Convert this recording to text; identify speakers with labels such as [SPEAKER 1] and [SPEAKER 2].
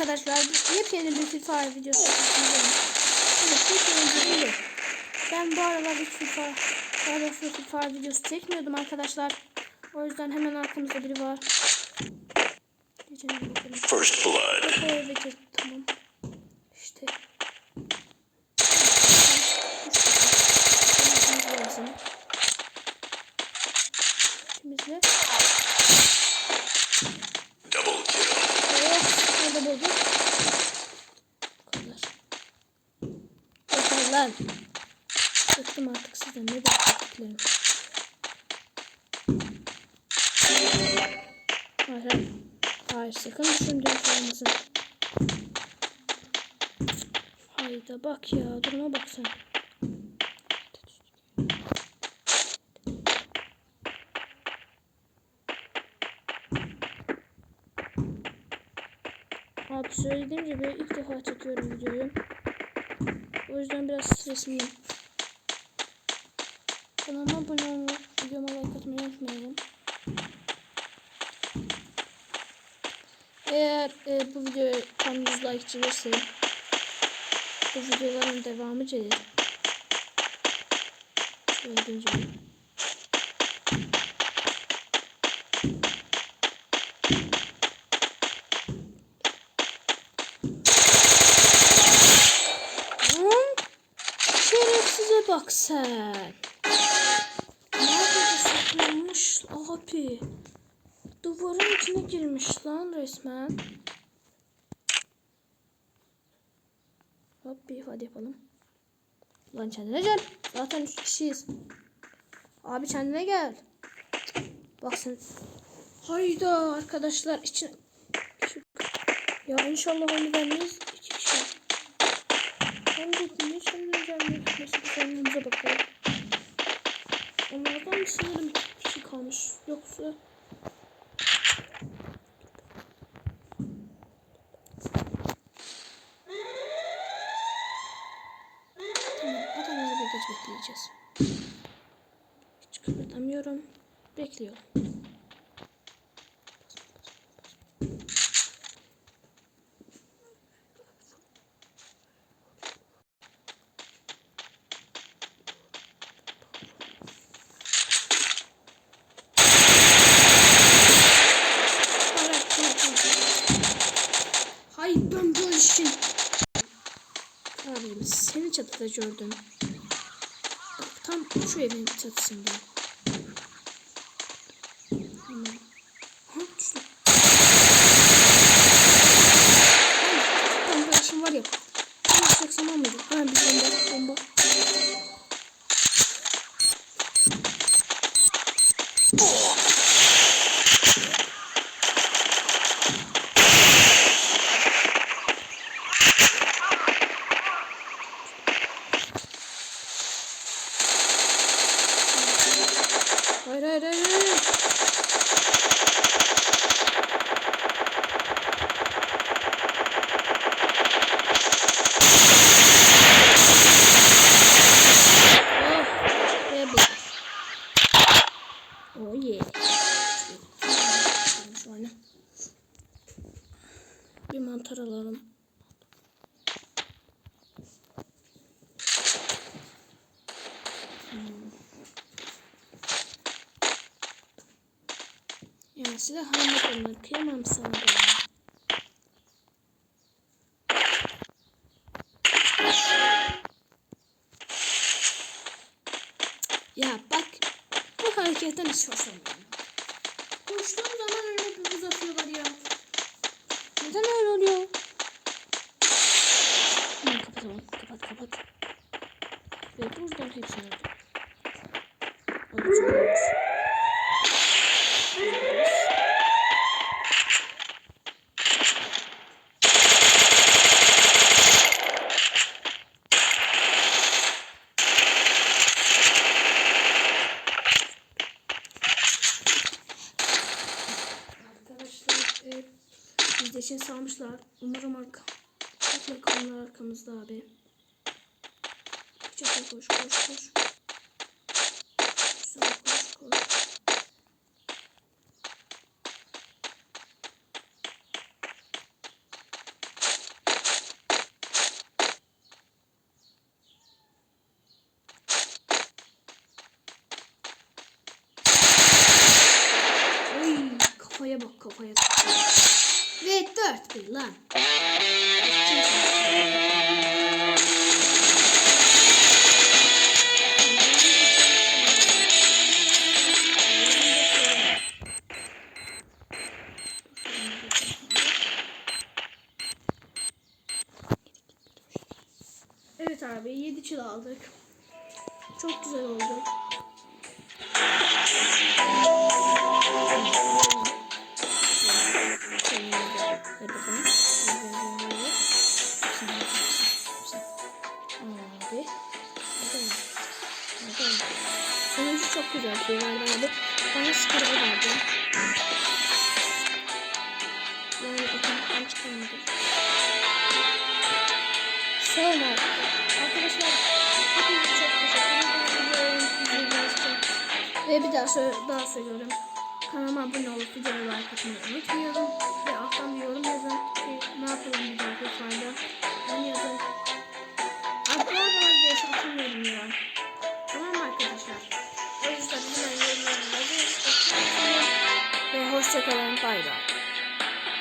[SPEAKER 1] arkadaşlar. Yepyeni bir FIFA videosu çekiyorum. Evet yepyeni bir. Ben bu aralar hiç FIFA, doğrusu FIFA videosu çekmiyordum arkadaşlar. O yüzden hemen arkamızda biri var.
[SPEAKER 2] First blood.
[SPEAKER 1] Tamam. İşte. Temizle. Lan. Bıktım artık sizden. Ne beklediklerim. Hayır, hayır. Hayır, sakın düşündüğüm şey olmasın. Hayda bak ya, duruma bak sen. Abi söylediğim gibi ilk defa çekiyorum videoyu. O yüzden biraz stresliyim. Kanalıma abone olmayı, videoma like atmayı unutmayalım. Eğer e, bu video tam 100 like gelirse bu videoların devamı gelir. Söylediğim gibi. Sen. Nerede saklanmış abi? Duvarın içine girmiş lan resmen. Hop bir hadi yapalım. Lan kendine gel. Zaten üç kişiyiz. Abi kendine gel. Bak sen. Hayda arkadaşlar için. Ya inşallah onu vermeyiz. Bekleyeceğiz. Hiç kıpırdamıyorum. Bekliyorum. Hayır ben bu işin Abim seni çatıda gördüm. Tam şu evin çatısında. Ben bu işim var ya. Ne yapacaksam olmadı. Ha bir bomba bomba. Hayır hayır hayır. hayır. Oh, ve bu. Oh yeah. Bir mantar alalım. Ya silah almak onları kıyamam sana ya. Hareketten hiç hoşlanmıyorum. Koştuğum zaman öyle bir uzatıyorlar ya. Neden öyle oluyor? Hemen kapatalım. Kapat kapat. Ve buradan hepsini alacağım. Yeşil salmışlar. Umarım arka. Mutlaka arkamızda abi. Çekil koş koş koş. Sonra koş koş. Oy, kafaya bak kafaya. Dört bir lan. Evet abi 7 çıl aldık. Çok güzel oldu. Çok güzel bir şey verdi. Bana sıkıntı verdi. Yani otomatikten çıkamadım. Sevim abi. Arkadaşlar hepinize çok teşekkür. Ve bir daha, sö- daha söylüyorum. Kanalıma abone olup videoya like atmayı unutmayalım. Ve alttan bir yorum yazın. Ki ne yapalım bir dahaki fayda.